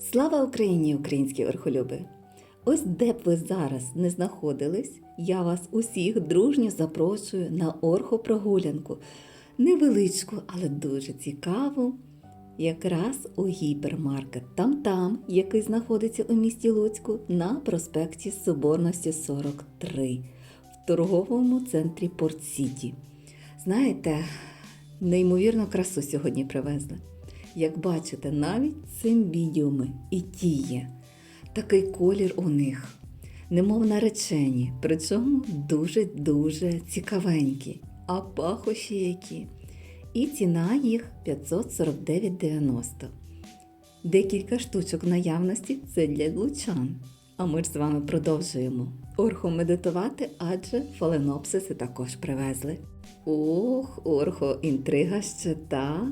Слава Україні, українські верхолюби! Ось де б ви зараз не знаходились, я вас усіх дружньо запрошую на орхопрогулянку. Невеличку, але дуже цікаву. Якраз у гіпермаркет Там-Там, який знаходиться у місті Луцьку на проспекті Соборності 43 в торговому центрі Порт Сіті. Знаєте, неймовірну красу сьогодні привезли. Як бачите, навіть цим відео і тіє. Такий колір у них, немов наречені, причому дуже-дуже цікавенькі, а пахощі які. І ціна їх 549,90. Декілька штучок наявності це для лучан. А ми ж з вами продовжуємо орхомедитувати, адже фаленопсиси також привезли. Ох, орхо, інтрига ще та.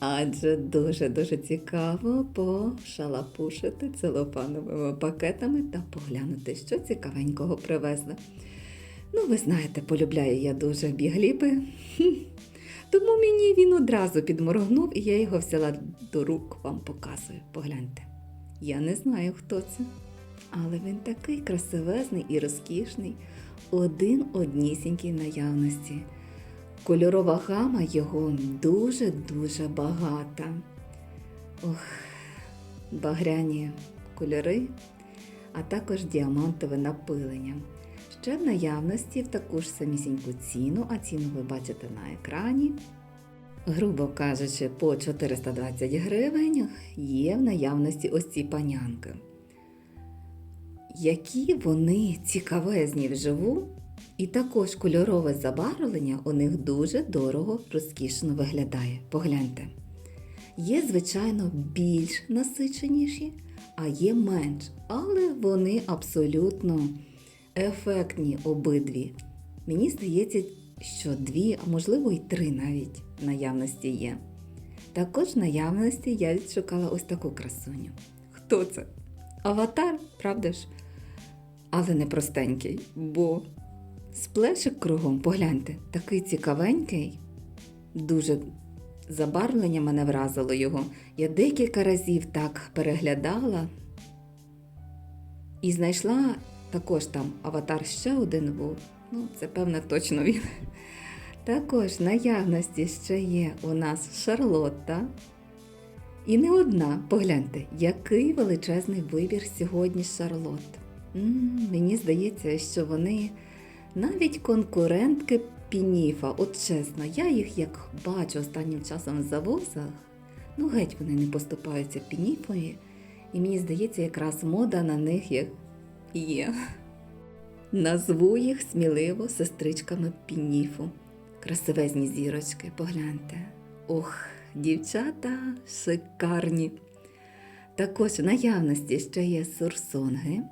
Адже дуже-дуже цікаво пошалапушити целофановими пакетами та поглянути, що цікавенького привезли. Ну, ви знаєте, полюбляю я дуже бігліпи. Тому мені він одразу підморгнув, і я його взяла до рук, вам показую. Погляньте. Я не знаю, хто це, але він такий красивезний і розкішний, один однісінький наявності. Кольорова гама його дуже-дуже багата. Ох, багряні кольори, а також діамантове напилення. Ще в наявності в таку ж самісіньку ціну, а ціну ви бачите на екрані. Грубо кажучи, по 420 гривень є в наявності ось ці панянки. Які вони цікавезні вживу, і також кольорове забарвлення у них дуже дорого, розкішно виглядає. Погляньте. Є, звичайно, більш насиченіші, а є менш, але вони абсолютно ефектні обидві. Мені здається, що дві, а можливо й три навіть наявності є. Також в наявності я відшукала ось таку красуню. Хто це? Аватар, правда ж? Але не простенький, бо Сплешик кругом, погляньте, такий цікавенький, дуже забарвлення мене вразило його. Я декілька разів так переглядала і знайшла також там аватар ще один був. Ну, це певне точно він. Також в наявності ще є у нас Шарлотта. І не одна, погляньте, який величезний вибір сьогодні Шарлот. М, мені здається, що вони навіть конкурентки Пініфа, от чесно, я їх як бачу останнім часом в завозах, ну геть вони не поступаються Пініфові, і мені здається, якраз мода на них як є. Назву їх сміливо сестричками Пініфу. Красивезні зірочки, погляньте. Ох, дівчата шикарні. Також в наявності ще є сурсонги.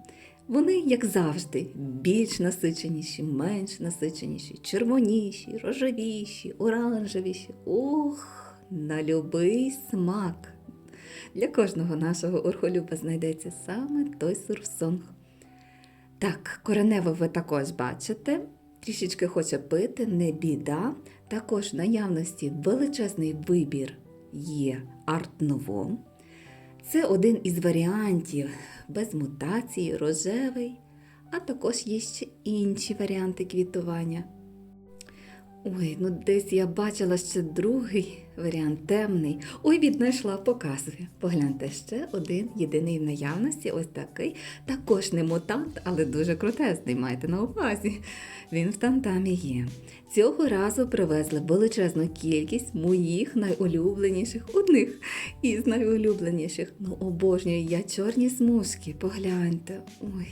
Вони, як завжди, більш насиченіші, менш насиченіші, червоніші, рожевіші, оранжевіші. Ох, на любий смак. Для кожного нашого орхолюба знайдеться саме той сурсонг. Так, коренево ви також бачите. Трішечки хоче пити, не біда. Також в наявності величезний вибір є арт-ново. Це один із варіантів без мутації, рожевий, а також є ще інші варіанти квітування. Ой, ну десь я бачила ще другий варіант темний. Ой, віднайшла, показує. Погляньте, ще один єдиний в наявності, ось такий. Також не мутант, але дуже крутезний, маєте на увазі. Він в тамтамі є. Цього разу привезли величезну кількість моїх найулюбленіших, одних із найулюбленіших. Ну, обожнюю я чорні смужки, погляньте. Ой.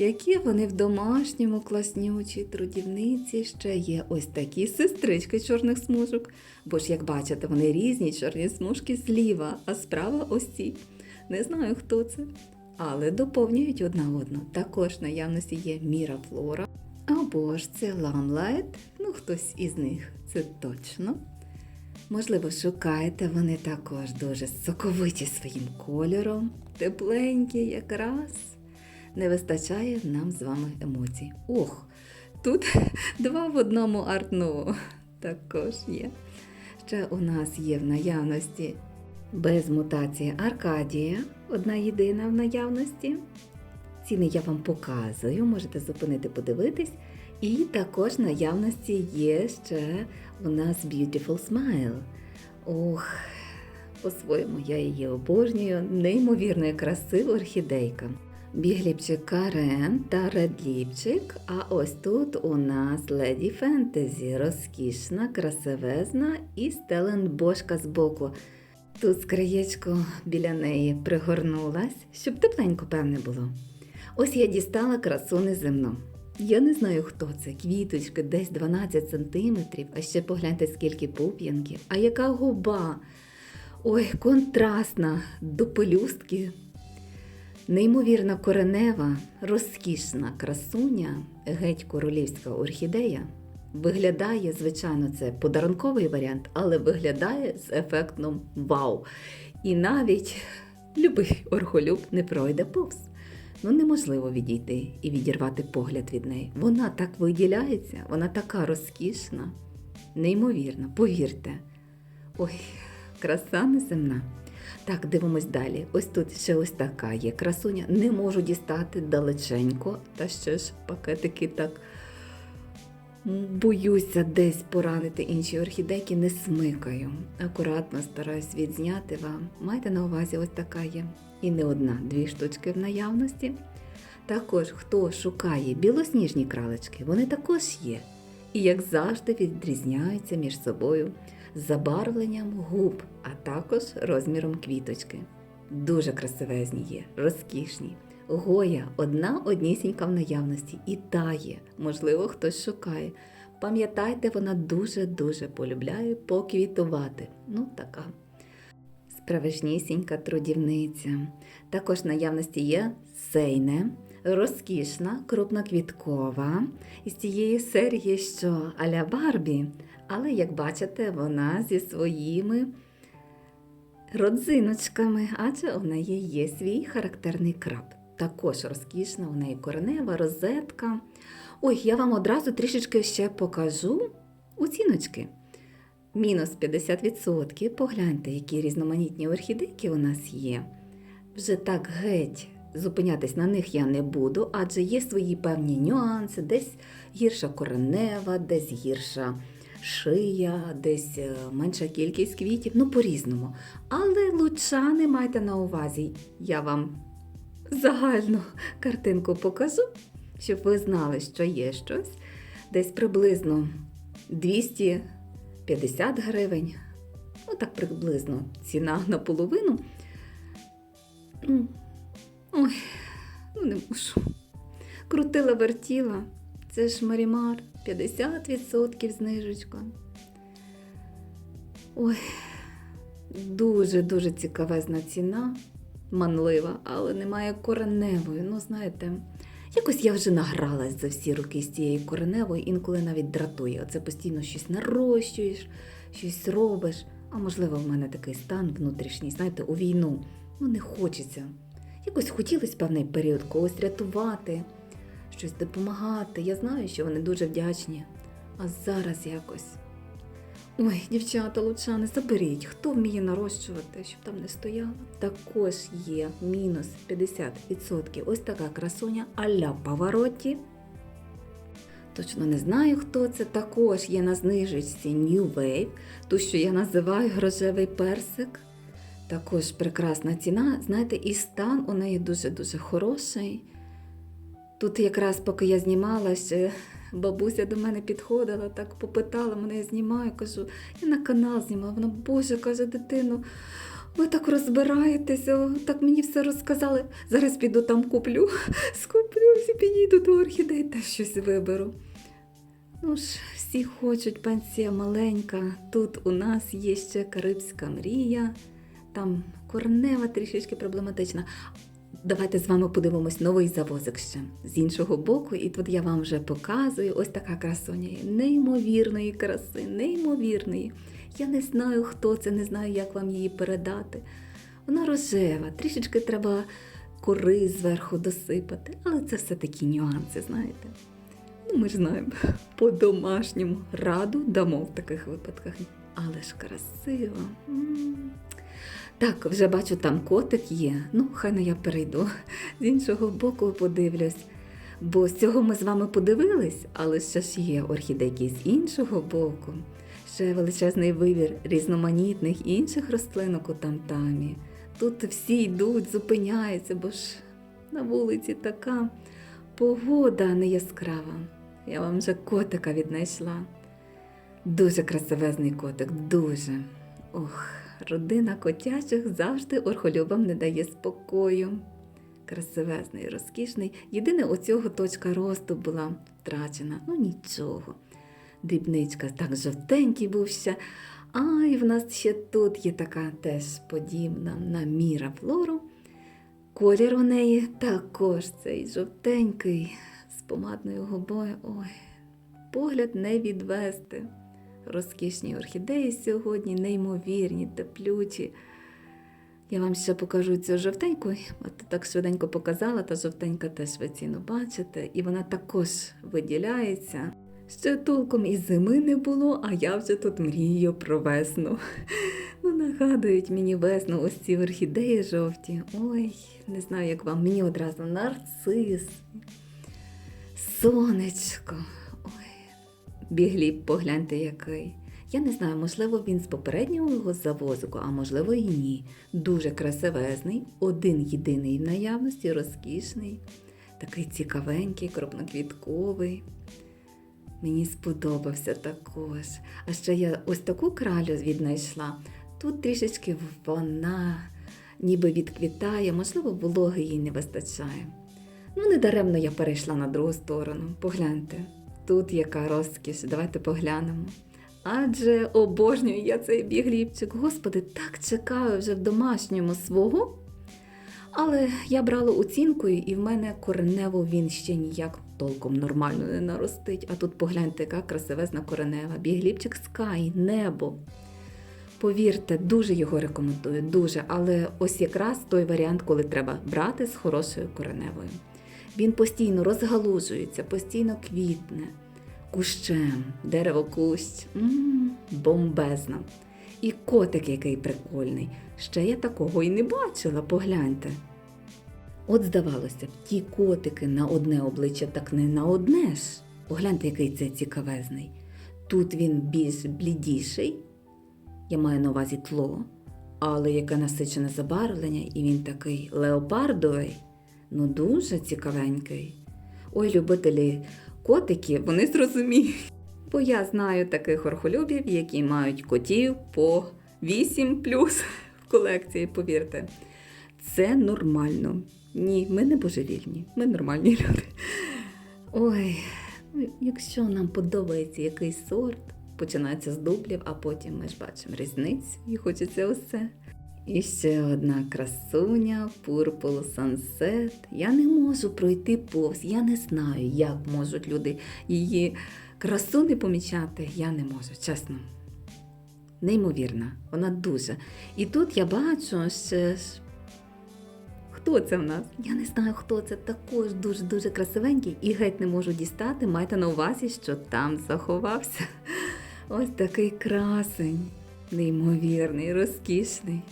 Які вони в домашньому класнючій трудівниці ще є ось такі сестрички чорних смужок. Бо ж, як бачите, вони різні чорні смужки зліва, а справа ось ці. Не знаю, хто це. Але доповнюють одна одну. Також наявності є Мірафлора. Або ж це ламлайт, ну хтось із них, це точно. Можливо, шукаєте, вони також дуже соковиті своїм кольором, тепленькі якраз не вистачає нам з вами емоцій. Ох, тут два в одному артну також є. Ще у нас є в наявності Без мутації Аркадія, одна єдина в наявності. Ціни я вам показую, можете зупинити, подивитись. І також в наявності є ще у нас Beautiful Smile. Ох, по-своєму я її обожнюю. Неймовірної красива орхідейка. Бігліпчик Карен та редліпчик. А ось тут у нас Леді Фентезі, розкішна, красивезна і стеленбошка збоку. Тут скриєчко біля неї пригорнулась, щоб тепленько, певне було. Ось я дістала красу неземну. Я не знаю, хто це. Квіточки десь 12 сантиметрів, а ще погляньте, скільки пуп'янків. А яка губа! Ой, контрастна до пелюстки. Неймовірна коренева, розкішна красуня, геть королівська орхідея. Виглядає, звичайно, це подарунковий варіант, але виглядає з ефектом вау. І навіть любий орхолюб не пройде повз. Ну, неможливо відійти і відірвати погляд від неї. Вона так виділяється, вона така розкішна, неймовірна, повірте. Ой, краса неземна. Так, дивимось далі. Ось тут ще ось така є красуня. Не можу дістати далеченько, та ще ж пакетики так боюся десь поранити інші орхідейки, не смикаю. Акуратно стараюсь відзняти вам. Майте на увазі, ось така є. І не одна, дві штучки в наявності. Також, хто шукає білосніжні кралечки, вони також є. І, як завжди, відрізняються між собою забарвленням губ, а також розміром квіточки. Дуже красивезні є, розкішні. Гоя одна однісінька в наявності і тає, можливо, хтось шукає. Пам'ятайте, вона дуже-дуже полюбляє поквітувати. Ну, така справжнісінька трудівниця. Також в наявності є сейне, розкішна, крупноквіткова. Із цієї серії, що аля Барбі, але, як бачите, вона зі своїми родзиночками, адже у неї є свій характерний краб. Також розкішна, у неї коренева, розетка. Ой, я вам одразу трішечки ще покажу оціночки. Мінус 50%. Погляньте, які різноманітні орхідейки у нас є. Вже так геть зупинятись на них я не буду, адже є свої певні нюанси, десь гірша коренева, десь гірша шия, десь е, менша кількість квітів, ну по-різному. Але лучани майте на увазі, я вам загальну картинку покажу, щоб ви знали, що є щось. Десь приблизно 250 гривень. Ну, так приблизно ціна наполовину. Ну, можу. Крутила вертіла. Це ж Марімар, 50% знижечка. Ой, дуже-дуже цікавезна ціна, манлива, але немає кореневої. Ну, знаєте, якось я вже награлась за всі роки з цією кореневою, інколи навіть дратує. Оце постійно щось нарощуєш, щось робиш. А можливо, в мене такий стан внутрішній, знаєте, у війну. Ну, не хочеться. Якось хотілося певний період когось рятувати, щось допомагати. Я знаю, що вони дуже вдячні. А зараз якось. Ой, дівчата, лучани, заберіть, хто вміє нарощувати, щоб там не стояло. Також є мінус 50%. Ось така красуня а-ля Паваротті. Точно не знаю, хто це. Також є на знижечці New Wave, ту, що я називаю грожевий персик. Також прекрасна ціна. Знаєте, і стан у неї дуже-дуже хороший. Тут якраз поки я знімалася, бабуся до мене підходила, так попитала, мене я знімаю, кажу, я на канал знімала. Вона, Боже, каже, дитину, ви так розбираєтеся, так мені все розказали. Зараз піду там куплю, скуплюся, підійду до орхідей та щось виберу. Ну ж, всі хочуть, пенсія маленька. Тут у нас є ще Карибська мрія, там коренева трішечки проблематична. Давайте з вами подивимось новий завозик ще з іншого боку. І тут я вам вже показую ось така красуня. Неймовірної краси, неймовірної. Я не знаю, хто це, не знаю, як вам її передати. Вона рожева, трішечки треба кори зверху досипати, але це все такі нюанси, знаєте. Ну, ми ж знаємо, по-домашньому раду дамо в таких випадках. Але ж красиво. Так, вже бачу, там котик є. Ну, хай ну я перейду. З іншого боку подивлюсь. Бо з цього ми з вами подивились, але ще ж є орхідейки з іншого боку. Ще величезний вибір різноманітних інших рослинок у тамтамі. Тут всі йдуть, зупиняються, бо ж на вулиці така погода не яскрава. Я вам вже котика віднайшла. Дуже красивезний котик, дуже. Ох, родина котячих завжди орхолюбам не дає спокою. Красивезний, розкішний. Єдине оцього точка росту була втрачена. Ну нічого. Дрібничка так жовтенький був ще. А і в нас ще тут є така теж подібна на міра флору. Колір у неї також цей жовтенький з помадною губою. Ой, погляд не відвести. Розкішні орхідеї сьогодні, неймовірні, теплючі. Я вам ще покажу цю жовтеньку, от так швиденько показала, та жовтенька теж ви ціну бачите, і вона також виділяється. Ще толком і зими не було, а я вже тут мрію про весну. Ну, нагадують мені весну ось ці орхідеї жовті. Ой, не знаю, як вам, мені одразу нарцис, сонечко. Ой, бігліб, погляньте який. Я не знаю, можливо, він з попереднього завозику, а можливо і ні. Дуже красивезний, один єдиний в наявності, розкішний, такий цікавенький, крупноквітковий. Мені сподобався також. А ще я ось таку кралю віднайшла. Тут трішечки вона ніби відквітає, можливо, вологи їй не вистачає. Ну, недаремно я перейшла на другу сторону. Погляньте, тут яка розкіш, давайте поглянемо. Адже обожнюю я цей бігліпчик. Господи, так чекаю вже в домашньому свого. Але я брала оцінкою, і в мене коренево він ще ніяк толком нормально не наростить. А тут погляньте, яка красивезна коренева. Бігліпчик Скай, небо. Повірте, дуже його рекомендую, дуже. Але ось якраз той варіант, коли треба брати з хорошою кореневою. Він постійно розгалужується, постійно квітне, кущем, дерево кущ. М-м, бомбезно. І котик який прикольний. Ще я такого і не бачила, погляньте. От здавалося б, ті котики на одне обличчя, так не на одне ж. Погляньте, який це цікавезний. Тут він більш блідіший, я маю на увазі тло, але яке насичене забарвлення, і він такий леопардовий, ну дуже цікавенький. Ой, любителі котиків, вони зрозуміють. Бо я знаю таких орхолюбів, які мають котів по 8 плюс в колекції, повірте. Це нормально. Ні, ми не божевільні, ми нормальні люди. Ой, ну, якщо нам подобається якийсь сорт, починається з дублів, а потім ми ж бачимо різницю і хочеться усе. І ще одна красуня Purple Sunset. Я не можу пройти повз, я не знаю, як можуть люди її красу не помічати. Я не можу, чесно. Неймовірна, вона дуже. І тут я бачу ще ж. Хто це в нас? Я не знаю, хто це. Також дуже-дуже красивенький і геть не можу дістати. Майте на увазі, що там заховався. Ось такий красень, неймовірний, розкішний.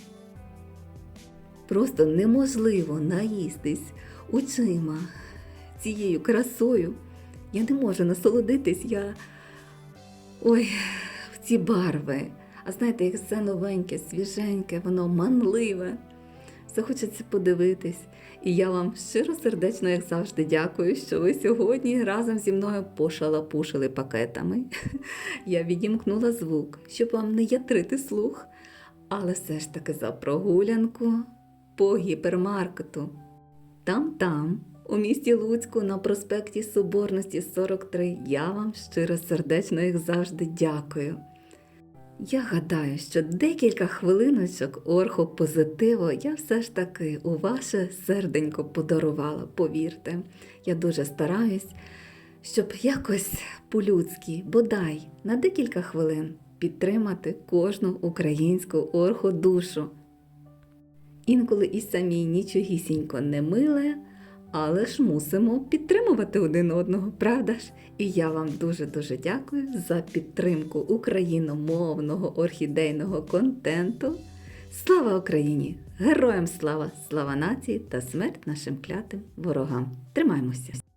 Просто неможливо наїстись очима цією красою. Я не можу насолодитись, я. Ой, в ці барви. А знаєте, як все новеньке, свіженьке, воно манливе. Все хочеться подивитись. І я вам щиро сердечно, як завжди, дякую, що ви сьогодні разом зі мною пошалапушили пакетами. Я відімкнула звук, щоб вам не ятрити слух, але все ж таки за прогулянку по гіпермаркету. Там-там, у місті Луцьку на проспекті Соборності 43, я вам щиро сердечно, як завжди, дякую. Я гадаю, що декілька хвилиночок орхопозитиву я все ж таки у ваше серденько подарувала, повірте. Я дуже стараюсь, щоб якось по-людськи, бодай на декілька хвилин підтримати кожну українську орходушу. Інколи і самій нічогісінько не миле, але ж мусимо підтримувати один одного, правда ж? І я вам дуже-дуже дякую за підтримку україномовного орхідейного контенту. Слава Україні! Героям слава! Слава нації та смерть нашим клятим ворогам! Тримаймося!